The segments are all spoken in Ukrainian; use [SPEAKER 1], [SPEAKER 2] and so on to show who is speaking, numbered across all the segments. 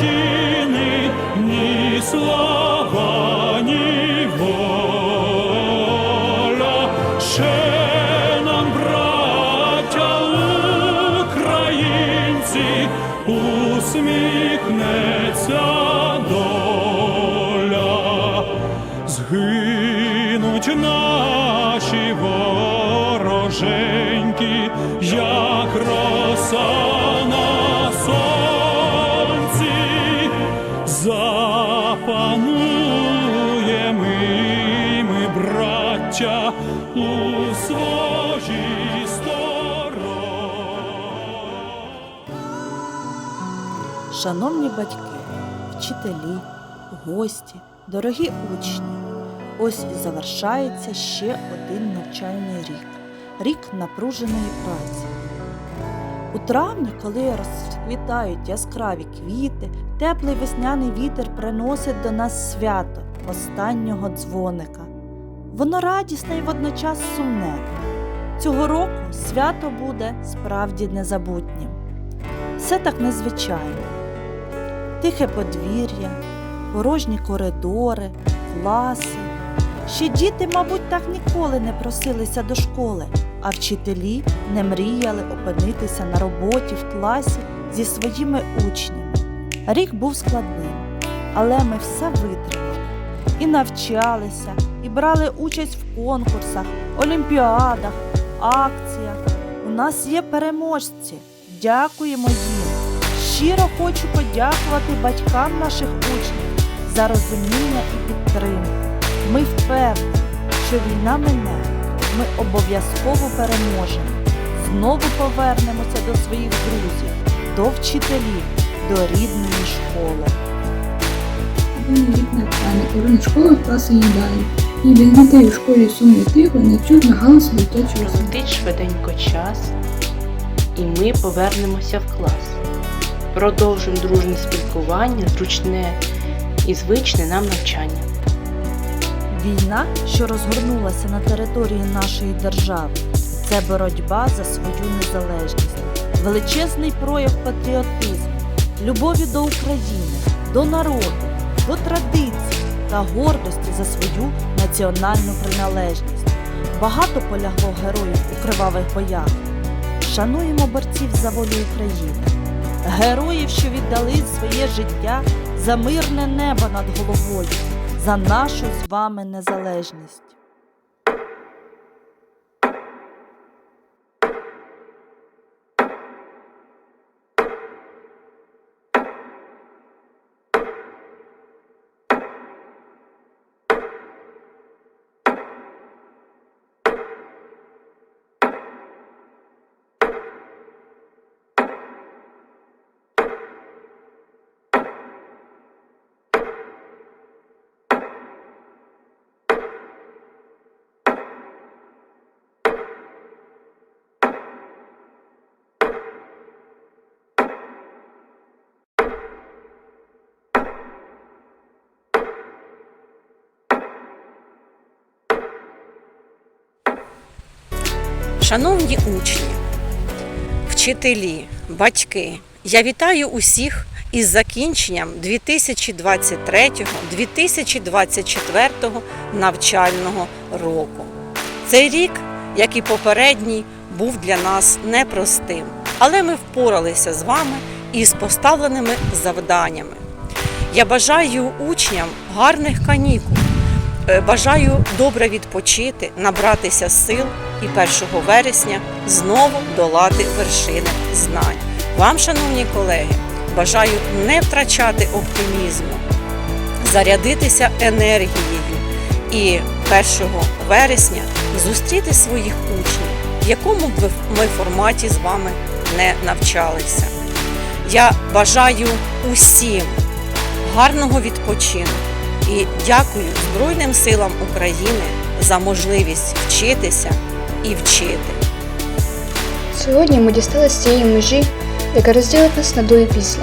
[SPEAKER 1] множини, ні слова, ні воля. Ще нам, браття українці, усміхнеться доля, згинуть наші вороженьки. Я браття, у своїй стороні.
[SPEAKER 2] Шановні батьки, вчителі, гості, дорогі учні, ось і завершається ще один навчальний рік рік напруженої праці. У травні, коли розквітають яскраві квіти, теплий весняний вітер приносить до нас свято останнього дзвоника. Воно радісне і водночас сумне. Цього року свято буде справді незабутнім. Все так незвичайно тихе подвір'я, порожні коридори, класи. Ще діти, мабуть, так ніколи не просилися до школи, а вчителі не мріяли опинитися на роботі в класі зі своїми учнями. Рік був складним, але ми все витримали і навчалися, і брали участь в конкурсах, олімпіадах, акціях. У нас є переможці. Дякуємо їм. Щиро хочу подякувати батькам наших учнів за розуміння і підтримку. Ми впевнені, що війна мине, ми обов'язково переможемо. Знову повернемося до своїх друзів, до вчителів, до рідної школи.
[SPEAKER 3] Рік навчання, кожен школа класи їдальні. І для дітей у школі сумні тихо не чутно галасу дитячого.
[SPEAKER 4] Летить швиденько час, і ми повернемося в клас. Продовжимо дружне спілкування, зручне і звичне нам навчання.
[SPEAKER 2] Війна, що розгорнулася на території нашої держави, це боротьба за свою незалежність, величезний прояв патріотизму, любові до України, до народу, до традицій та гордості за свою національну приналежність. Багато полягло героїв у кривавих боях. Шануємо борців за волю України, героїв, що віддали своє життя за мирне небо над головою за нашу з вами незалежність.
[SPEAKER 5] Шановні учні, вчителі, батьки, я вітаю усіх із закінченням 2023-2024 навчального року. Цей рік, як і попередній, був для нас непростим, але ми впоралися з вами із поставленими завданнями. Я бажаю учням гарних канікул. Е, Бажаю добре відпочити, набратися сил і 1 вересня знову долати вершини знань. Вам, шановні колеги, бажаю не втрачати оптимізму, зарядитися енергією і 1 вересня зустріти своїх учнів, в якому б ми форматі з вами не навчалися. Я бажаю усім гарного відпочинку і дякую Збройним силам України за можливість вчитися і вчити.
[SPEAKER 6] Сьогодні ми дісталися цієї межі, яка розділить нас на до і після.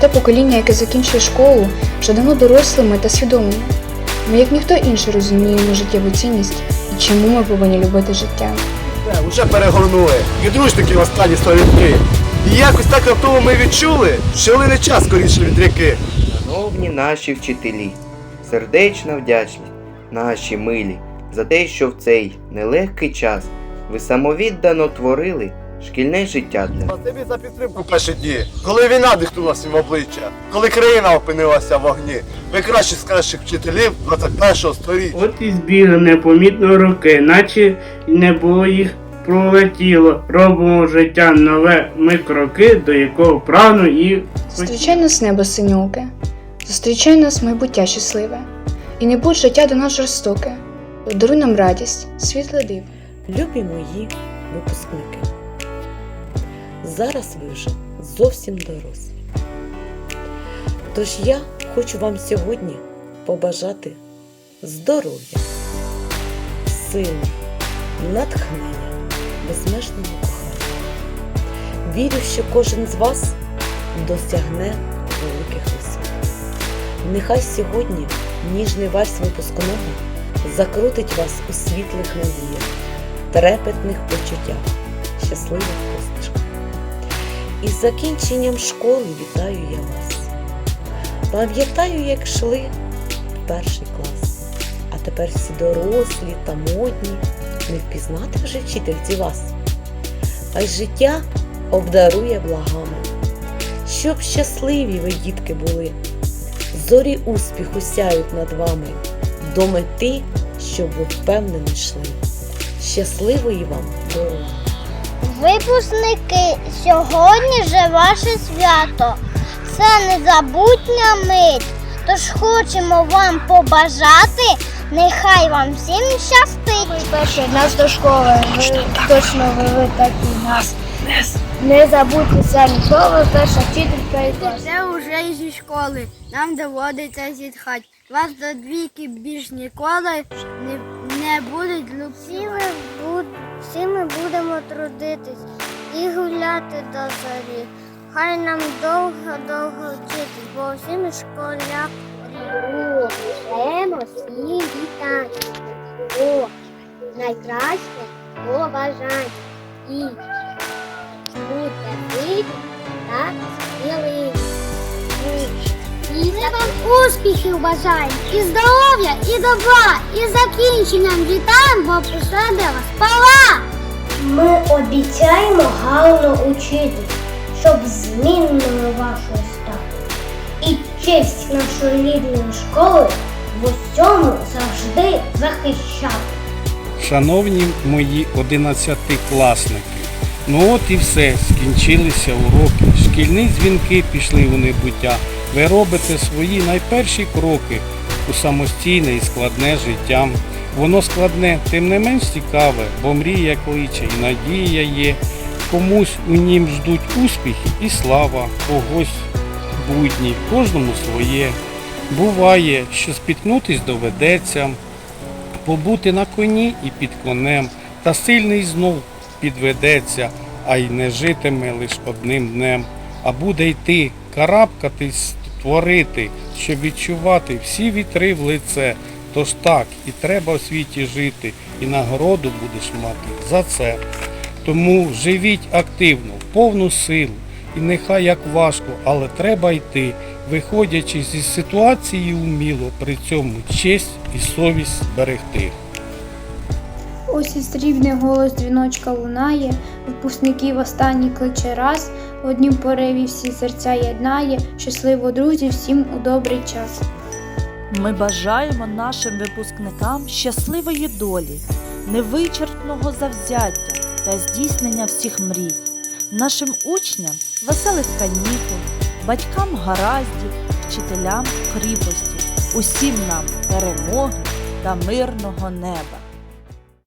[SPEAKER 6] Те покоління, яке закінчує школу, вже давно дорослими та свідомими. Ми, як ніхто інший, розуміємо життєву цінність і чому ми повинні любити життя.
[SPEAKER 7] Е, Уже перегорнули. Підручники останні сторінки. І якось так раптово ми відчули, що лине час скоріше від ріки.
[SPEAKER 8] Шановні наші вчителі, сердечна вдячність, наші милі, за те, що в цей нелегкий час ви самовіддано творили шкільне життя для нас.
[SPEAKER 7] Спасибі за підтримку перші дні. Коли війна дихнула всім в обличчя, коли країна опинилася в вогні. Ви кращі з кращих вчителів 21-го століття.
[SPEAKER 9] От і збігли непомітно роки, наче й не було їх пролетіло. Робимо життя нове ми кроки, до якого прагну і
[SPEAKER 6] Зустрічай нас небо синьоке, зустрічай нас майбуття щасливе, і не будь життя до нас жорстоке, подаруй нам радість, світле диво.
[SPEAKER 10] Любі мої випускники. Зараз ви вже зовсім дорослі. Тож я хочу вам сьогодні побажати здоров'я, сили, натхнення, безмежного кохання. Вірю, що кожен з вас досягне великих висот. Нехай сьогодні ніжний вальс випускного закрутить вас у світлих надіях трепетних почуттях, щасливих посмішках. Із закінченням школи вітаю я вас. Пам'ятаю, як йшли в перший клас, а тепер всі дорослі та модні, не впізнати вже вчительці вас. Хай життя обдарує благами, щоб щасливі ви, дітки, були. Зорі успіху сяють над вами, до мети, щоб ви впевнено йшли. Щасливої вам дороги!
[SPEAKER 11] Випускники, сьогодні же ваше свято. Це незабутня мить. Тож хочемо вам побажати, нехай вам всім щастить. Перший нас до школи. Ви точно ви, ви такі нас. Не забудьтеся ніколи, перша вчителька і клас.
[SPEAKER 12] Це вже зі школи. Нам доводиться зітхати. Вас до двійки більш ніколи не, не будуть
[SPEAKER 11] Всі ми, буд... Всі ми будемо трудитись і гуляти до зорі. Хай нам довго-довго вчитись, бо всі ми школяки. Шлемо всім вітати. О, найкраще побажань. І будьте сильні та сміливі. І ми вам успіхів бажаємо, і здоров'я, і добра, і закінченням вітаємо, бо посади вас пала. Ми обіцяємо гарно учитись, щоб змінною вашою стати. І честь нашої рідної школи в усьому завжди захищати.
[SPEAKER 9] Шановні мої одинадцятикласники, ну от і все, скінчилися уроки. Шкільні дзвінки пішли у небуття. Ви робите свої найперші кроки у самостійне і складне життя. Воно складне, тим не менш цікаве, бо мрія кличе і надія є. Комусь у нім ждуть успіхи і слава, когось будні, кожному своє. Буває, що спіткнутись доведеться, побути на коні і під конем, та сильний знов підведеться, а й не житиме лиш одним днем, а буде йти, карабкатись, творити, щоб відчувати всі вітри в лице. Тож так, і треба в світі жити, і нагороду будеш мати за це. Тому живіть активно, повну силу, і нехай як важко, але треба йти, виходячи зі ситуації уміло, при цьому честь і совість берегти.
[SPEAKER 3] Ось і срібний голос дзвіночка лунає, випускників останній кличе раз, в однім пориві всі серця єднає, щасливо друзі всім у добрий час.
[SPEAKER 2] Ми бажаємо нашим випускникам щасливої долі, невичерпного завзяття та здійснення всіх мрій, нашим учням веселих канікул, батькам гараздів, вчителям кріпості, усім нам перемоги та мирного неба.